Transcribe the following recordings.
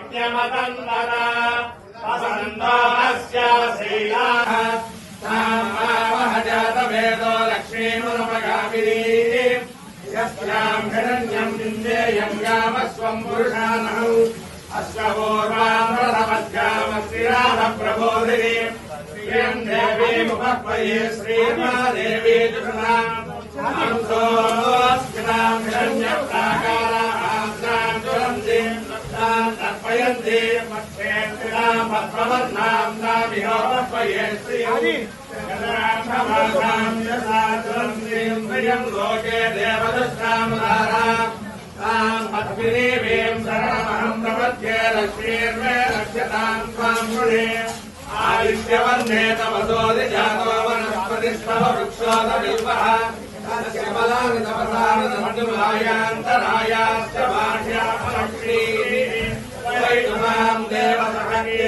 देवा यज्ञमतन्दन वसन्तो अस्य शीलाः तामावह जातवेदो लक्ष्मीमुपगामिनी यस्याम् हिरण्यम् विन्देयम् यामस्वम् पुरुषानहौ अस्य पूर्वामृतमध्यामस्तिरामप्रबोधिनी श्रियम् देवीमुपह्वये श्रीमादेवी जुषणाम् हंसोऽस्मिनाम् हिरण्यप्राकाराम् ज्वलन्तीम् ताम् तर्पयन्ति मत्स्येन्द्रिणाम् पद्मवर्णाम् नामिहोपह्वये श्रियम् ्रियम् लोके देवदुष्टामुदाराम् ताम् पद्मिनीवीम् शरणमहम् प्रपद्ये लक्ष्मीर्मे रक्ष्यताम् त्वाम् गुणे आदित्यवर्णे तपसोदिजातो वनस्पतिस्तव वृक्षोदविल्पः तस्य बलानि तपसानि तमजुमायान्तरायाश्च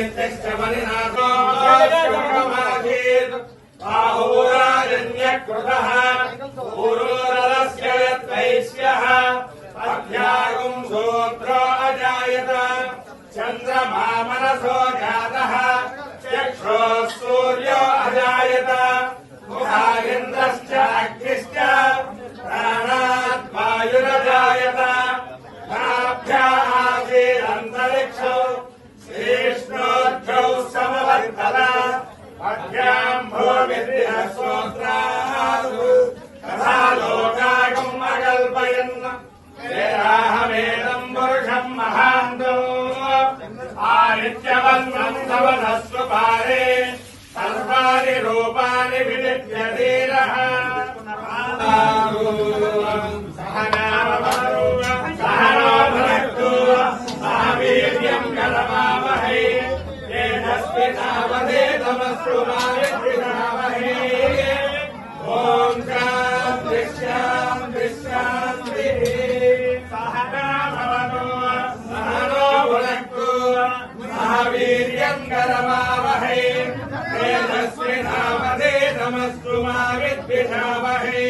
श्रवणिनाथेत् बाहोराजन्यकृतः गुरोरस्य यत्वैश्यः अभ्यागुम् सोऽत्रो अजायत अग्निश्च अभ्याम् भूमिर्यस्तोत्रासु तथा लोकागम् अकल्पयन् वेदाहमेदम् पुरुषम् महान्तो आदित्यवन्नम् नवनस्व पारे सर्वाणि रूपाणि विलिप्य धीरः सहनो भरक्तु महावीर्यम् करमावहै तेजस्विनावधेतमस्तु मा विद्विषावहै शङ्करमावहे। तेजस्विनामधे नमस्तु मा विद्विषावहे।